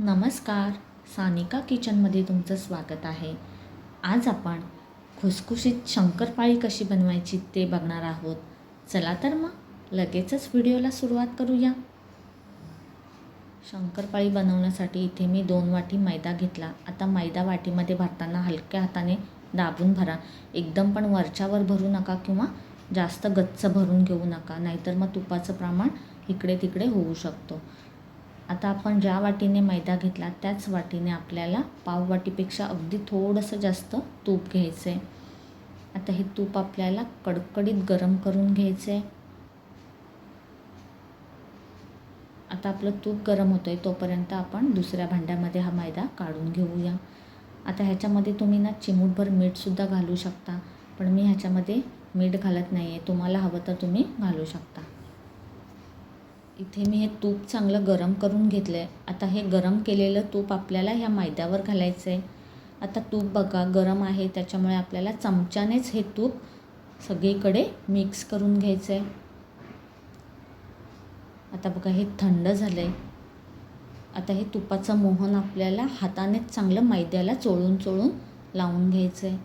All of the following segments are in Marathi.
नमस्कार. सानिका किचनमध्ये तुमचं स्वागत आहे. आज आपण खुसखुशीत शंकरपाळी कशी बनवायची ते बघणार आहोत. चला तर मग लगेचच व्हिडिओला सुरुवात करूया. शंकरपाळी बनवण्यासाठी इथे मी दोन वाटी मैदा घेतला. आता मैदा वाटीमध्ये भरताना हलक्या हाताने दाबून भरा. एकदम पण वरच्यावर भरू नका किंवा जास्त गच्च भरून घेऊ नका. नाहीतर मग तुपाचं प्रमाण इकडे तिकडे होऊ शकतो. आता आपण ज्या वाटीने मैदा घेतला त्याच वाटीने आपल्याला पाव वाटीपेक्षा अगदी थोडंसं जास्त तूप घ्यायचं आहे आता हे तूप आपल्याला कडकडीत गरम करून घ्यायचं आहे आता आपलं तूप गरम होतं आहे तोपर्यंत आपण दुसऱ्या भांड्यामध्ये हा मैदा काढून घेऊया. आता ह्याच्यामध्ये तुम्ही ना चिमूटभर मीठसुद्धा घालू शकता पण मी ह्याच्यामध्ये मीठ घालत नाही आहे तुम्हाला हवं तर तुम्ही घालू शकता. इथे मी हे तूप चांगलं गरम करून घेतलं आहे आता हे गरम केलेलं तूप आपल्याला ह्या मैद्यावर घालायचं आहे आता तूप बघा गरम आहे त्याच्यामुळे आपल्याला चमच्यानेच हे तूप सगळीकडे मिक्स करून घ्यायचं आहे आता बघा हे थंड झालं आहे आता हे तुपाचं मोहन आपल्याला हातानेच चांगलं मैद्याला चोळून चोळून लावून घ्यायचं आहे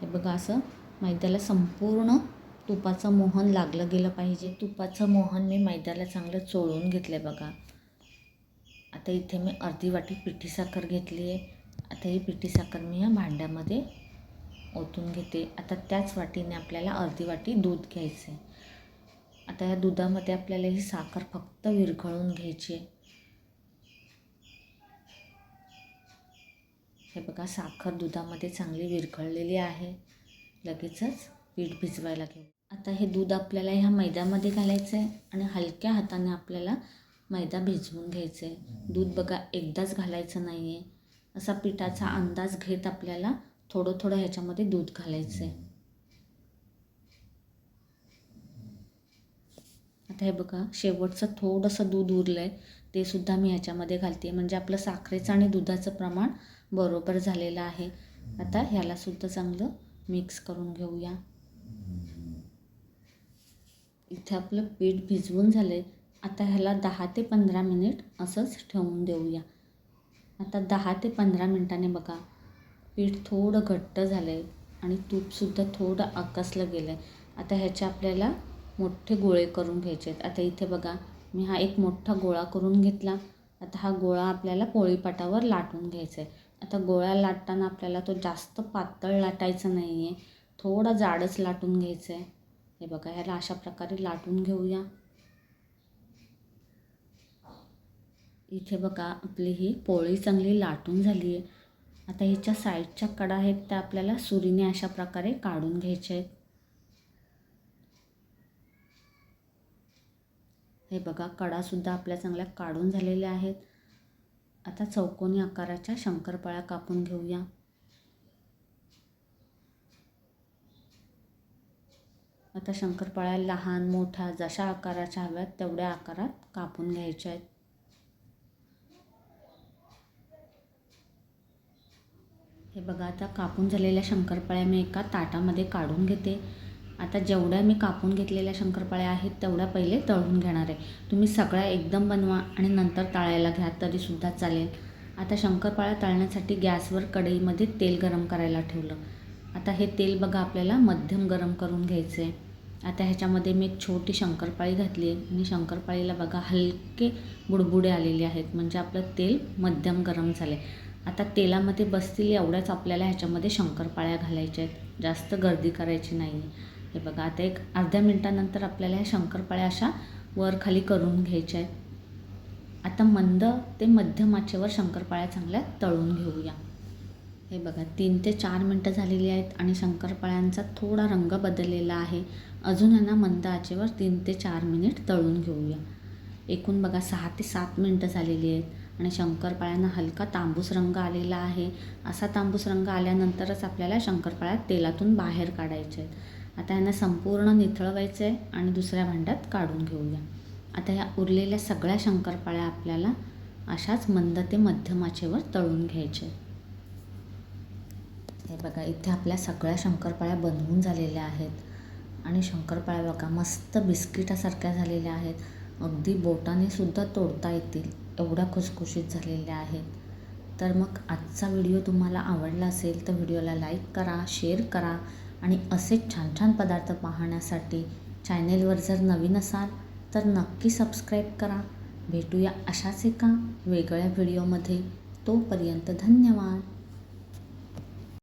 हे बघा असं मैद्याला संपूर्ण तुपाचं मोहन लागलं गेलं पाहिजे. तुपाचं मोहन मी मैद्याला चांगलं चोळून घेतलं आहे बघा. आता इथे मी अर्धी वाटी पिठी साखर घेतली आहे आता ही पिठी साखर मी या भांड्यामध्ये ओतून घेते. आता त्याच वाटीने आपल्याला अर्धी वाटी दूध घ्यायचं आहे आता या दुधामध्ये आपल्याला ही साखर फक्त विरघळून घ्यायची आहे हे बघा साखर दुधामध्ये चांगली विरघळलेली आहे. लगेचच पीठ भिजवायला घेऊ. आता हे दूध आपल्याला ह्या मैद्यामध्ये घालायचं आहे आणि हलक्या हाताने आपल्याला मैदा भिजवून घ्यायचं आहे दूध बघा एकदाच घालायचं नाही आहे असा पिठाचा अंदाज घेत आपल्याला थोडं थोडं ह्याच्यामध्ये दूध घालायचं आहे आता हे बघा शेवटचं थोडंसं दूध उरलं आहे ते सुद्धा मी ह्याच्यामध्ये घालते म्हणजे आपलं साखरेचं आणि दुधाचं प्रमाण बरोबर झालेलं आहे. आता ह्यालासुद्धा चांगलं मिक्स करून घेऊया. इथे आपलं पीठ भिजवून झालं आहे आता ह्याला दहा ते पंधरा मिनिट असंच ठेवून देऊया. आता दहा ते पंधरा मिनटाने बघा पीठ थोडं घट्ट झालं आहे आणि तूपसुद्धा थोडं आकसलं गेलं आहे आता ह्याचे आपल्याला मोठे गोळे करून घ्यायचे आहेत. आता इथे बघा मी हा एक मोठा गोळा करून घेतला. आता हा गोळा आपल्याला पोळीपाटावर लाटून घ्यायचा आहे. आता गोळा लाटताना आपल्याला तो जास्त पातळ लाटायचा नाही आहे थोडा जाडच लाटून घ्यायचं आहे हे बघा ह्याला अशा प्रकारे लाटून घेऊया. इथे बघा आपली ही पोळी चांगली लाटून झाली आहे आता ह्याच्या साईडच्या कडा आहेत त्या आपल्याला सुरीने अशा प्रकारे काढून घ्यायच्या आहेत. हे बघा कडासुद्धा आपल्या चांगल्या काढून झालेल्या आहेत. आता चौकोनी आकाराच्या शंकरपाळ्या कापून घेऊया. आता शंकरपाळ्या लहान मोठा जशा आकाराच्या हव्यात तेवढ्या आकारात कापून घ्यायच्या आहेत. हे बघा आता कापून झालेल्या शंकरपाळ्या मी एका ताटामध्ये काढून घेते. आता जेवढ्या मी कापून घेतलेल्या शंकरपाळ्या आहेत तेवढ्या पहिले तळून घेणार आहे. तुम्ही सगळ्या एकदम बनवा आणि नंतर तळायला घ्या तरीसुद्धा चालेल. आता शंकरपाळ्या तळण्यासाठी गॅसवर कढईमध्ये तेल गरम करायला ठेवलं. आता हे तेल बघा आपल्याला मध्यम गरम करून घ्यायचं आहे आता ह्याच्यामध्ये मी एक छोटी शंकरपाळी घातली आहे. आणि शंकरपाळीला बघा हलके बुडबुडे आलेले आहेत. म्हणजे आपलं तेल मध्यम गरम झालं आहे आता तेलामध्ये बसतील एवढ्याच आपल्याला ह्याच्यामध्ये शंकरपाळ्या घालायच्या आहेत. जास्त गर्दी करायची नाही हे बघा आता एक अर्ध्या मिनटानंतर आपल्याला ह्या शंकरपाळ्या अशा वर खाली करून घ्यायच्या आहेत. आता मंद ते मध्यम आचेवर शंकरपाळ्या चांगल्या तळून घेऊया. हे बघा तीन ते चार मिनटं झालेली आहेत आणि शंकरपाळ्यांचा थोडा रंग बदललेला आहे. अजून यांना मंद आचेवर तीन ते चार मिनिट तळून घेऊया. एकूण बघा सहा ते सात मिनटं झालेली आहेत आणि शंकरपाळ्यांना हलका तांबूस रंग आलेला आहे. असा तांबूस रंग आल्यानंतरच आपल्याला शंकरपाळ्या तेलातून बाहेर काढायचे आहेत. आता यांना संपूर्ण निथळवायचं आहे आणि दुसऱ्या भांड्यात काढून घेऊया. आता ह्या उरलेल्या सगळ्या शंकरपाळ्या आपल्याला अशाच मंद ते मध्यमाचेवर तळून घ्यायच्या हे बघा इथे आपल्या सगळ्या शंकरपाळ्या बनवून झालेल्या आहेत. आणि शंकरपाळ्या बघा मस्त बिस्किटासारख्या झालेल्या आहेत. अगदी बोटाने सुद्धा तोडता येतील एवढ्या खुसखुशीत झालेल्या आहेत. तर मग आजचा व्हिडिओ तुम्हाला आवडला असेल तर व्हिडिओला लाईक करा शेअर करा. आणि असेच छान छान पदार्थ पाहण्यासाठी चॅनेलवर जर नवीन असाल तर नक्की सबस्क्राईब करा. भेटूया अशाच एका वेगळ्या व्हिडिओमध्ये. तोपर्यंत धन्यवाद.